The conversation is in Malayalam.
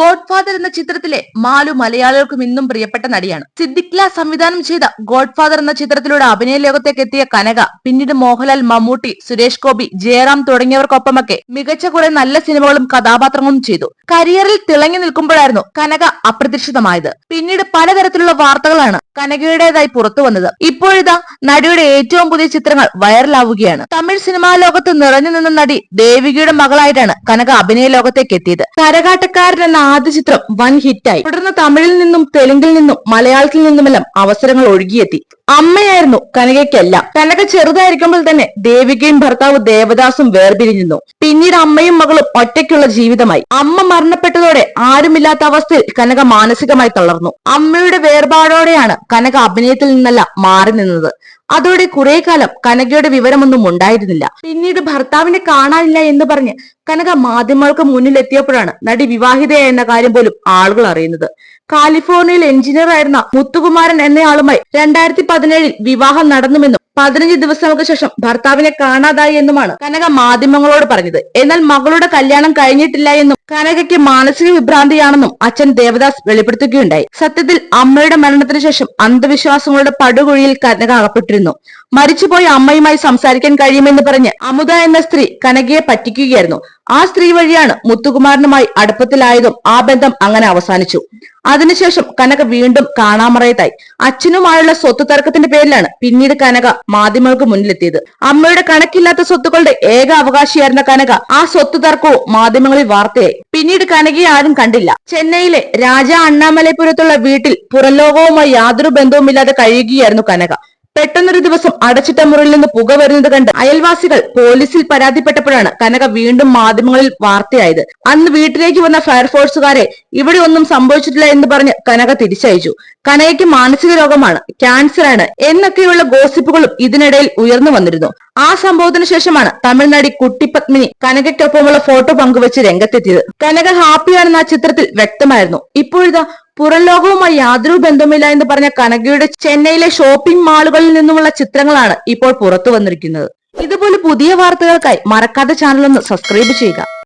ഗോഡ് ഫാദർ എന്ന ചിത്രത്തിലെ മാലു മലയാളികൾക്കും ഇന്നും പ്രിയപ്പെട്ട നടിയാണ്. സിദ്ദിഖ്ല സംവിധാനം ചെയ്ത ഗോഡ് ഫാദർ എന്ന ചിത്രത്തിലൂടെ അഭിനയ ലോകത്തേക്ക് എത്തിയ കനക പിന്നീട് മോഹൻലാൽ മമ്മൂട്ടി സുരേഷ് ഗോപി ജയറാം തുടങ്ങിയവർക്കൊപ്പമൊക്കെ മികച്ച കുറെ നല്ല സിനിമകളും കഥാപാത്രങ്ങളും ചെയ്തു. കരിയറിൽ തിളങ്ങി നിൽക്കുമ്പോഴായിരുന്നു കനക അപ്രതീക്ഷിതമായത്. പിന്നീട് പലതരത്തിലുള്ള വാർത്തകളാണ് കനകയുടേതായി പുറത്തു വന്നത്. ഇപ്പോഴിതാ നടിയുടെ ഏറ്റവും പുതിയ ചിത്രങ്ങൾ വൈറലാവുകയാണ്. തമിഴ് സിനിമാ ലോകത്ത് നിറഞ്ഞു നിന്ന നടി ദേവികയുടെ മകളായിട്ടാണ് കനക അഭിനയ ലോകത്തേക്ക് എത്തിയത്. കരകാട്ടക്കാരൻ എന്ന ആദ്യ ചിത്രം വൻ ഹിറ്റായി. തുടർന്ന് തമിഴിൽ നിന്നും തെലുങ്കിൽ നിന്നും മലയാളത്തിൽ നിന്നുമെല്ലാം അവസരങ്ങൾ ഒഴുകിയെത്തി. അമ്മയായിരുന്നു കനകയ്ക്കെല്ലാം. കനക ചെറുതായിരിക്കുമ്പോൾ തന്നെ ദേവികയും ഭർത്താവ് ദേവദാസും വേർപിരിഞ്ഞിരുന്നു. പിന്നീട് അമ്മയും മകളും ഒറ്റയ്ക്കുള്ള ജീവിതമായി. അമ്മ മരണപ്പെട്ടതോടെ ആരുമില്ലാത്ത അവസ്ഥയിൽ കനക മാനസികമായി തളർന്നു. അമ്മയുടെ വേർപാടോടെയാണ് കനക അഭിനയത്തിൽ നിന്നല്ല മാറി നിന്നത്. അതോടെ കുറെ കാലം കനകയുടെ വിവരമൊന്നും ഉണ്ടായിരുന്നില്ല. പിന്നീട് ഭർത്താവിനെ കാണാനില്ല എന്ന് പറഞ്ഞ് കനക മാധ്യമങ്ങൾക്ക് മുന്നിലെത്തിയപ്പോഴാണ് നടി വിവാഹിതയായ എന്ന കാര്യം പോലും ആളുകൾ അറിയുന്നത്. കാലിഫോർണിയയിൽ എഞ്ചിനീയർ ആയിരുന്ന മുത്തുകുമാരൻ എന്നയാളുമായി രണ്ടായിരത്തി പതിനേഴിൽ വിവാഹം നടന്നുവെന്നും പതിനഞ്ച് ദിവസങ്ങൾക്ക് ശേഷം ഭർത്താവിനെ കാണാതായി എന്നുമാണ് കനക മാധ്യമങ്ങളോട് പറഞ്ഞത്. എന്നാൽ മകളുടെ കല്യാണം കഴിഞ്ഞിട്ടില്ല എന്നും കനകയ്ക്ക് മാനസിക വിഭ്രാന്തിയാണെന്നും അച്ഛൻ ദേവദാസ് വെളിപ്പെടുത്തുകയുണ്ടായി. സത്യത്തിൽ അമ്മയുടെ മരണത്തിന് ശേഷം അന്ധവിശ്വാസങ്ങളുടെ പടുകുഴിയിൽ കനക അകപ്പെട്ടിരുന്നു. മരിച്ചുപോയ അമ്മയുമായി സംസാരിക്കാൻ കഴിയുമെന്ന് പറഞ്ഞ് അമുത എന്ന സ്ത്രീ കനകയെ പറ്റിക്കുകയായിരുന്നു. ആ സ്ത്രീ വഴിയാണ് മുത്തുകുമാരനുമായി അടുപ്പത്തിലായതും ആ ബന്ധം അങ്ങനെ അവസാനിച്ചു. അതിനുശേഷം കനക വീണ്ടും കാണാമറയത്തായി. അച്ഛനുമായുള്ള സ്വത്ത് തർക്കത്തിന്റെ പേരിലാണ് പിന്നീട് കനക മാധ്യമങ്ങൾക്ക് മുന്നിലെത്തിയത്. അമ്മയുടെ കണക്കില്ലാത്ത സ്വത്തുക്കളുടെ ഏക അവകാശിയായിരുന്ന കനക ആ സ്വത്ത് തർക്കവും മാധ്യമങ്ങളിൽ വാർത്തയായി. പിന്നീട് കനകയെ ആരും കണ്ടില്ല. ചെന്നൈയിലെ രാജ അണ്ണാമലൈപുരത്തുള്ള വീട്ടിൽ പുറംലോകവുമായി യാതൊരു ബന്ധവുമില്ലാതെ കഴിയുകയായിരുന്നു കനക. പെട്ടെന്നൊരു ദിവസം അടച്ചിട്ട മുറിയിൽ നിന്ന് പുക വരുന്നത് കണ്ട് അയൽവാസികൾ പോലീസിൽ പരാതിപ്പെട്ടപ്പോഴാണ് കനക വീണ്ടും മാധ്യമങ്ങളിൽ വാർത്തയായത്. അന്ന് വീട്ടിലേക്ക് വന്ന ഫയർഫോഴ്സുകാരെ ഇവിടെ ഒന്നും സംഭവിച്ചിട്ടില്ല എന്ന് പറഞ്ഞ് കനക തിരിച്ചയച്ചു. കനകയ്ക്ക് മാനസിക രോഗമാണ് ക്യാൻസർ ആണ് എന്നൊക്കെയുള്ള ഗോസിപ്പുകളും ഇതിനിടയിൽ ഉയർന്നു വന്നിരുന്നു. ആ സംഭവത്തിന് ശേഷമാണ് തമിഴ്നാടി കുട്ടിപത്മിനി കനകയ്ക്കൊപ്പമുള്ള ഫോട്ടോ പങ്കുവച്ച് രംഗത്തെത്തിയത്. കനക ഹാപ്പിയാണെന്ന് ആ ചിത്രത്തിൽ വ്യക്തമായിരുന്നു. ഇപ്പോഴിതാ പുറം ലോകവുമായി യാതൊരു ബന്ധമില്ല എന്ന് പറഞ്ഞ കനകയുടെ ചെന്നൈയിലെ ഷോപ്പിംഗ് മാളുകളിൽ നിന്നുമുള്ള ചിത്രങ്ങളാണ് ഇപ്പോൾ പുറത്തു വന്നിരിക്കുന്നത്. ഇതുപോലെ പുതിയ വാർത്തകൾക്കായി മറക്കാതെ ചാനൽ ഒന്ന് സബ്സ്ക്രൈബ് ചെയ്യുക.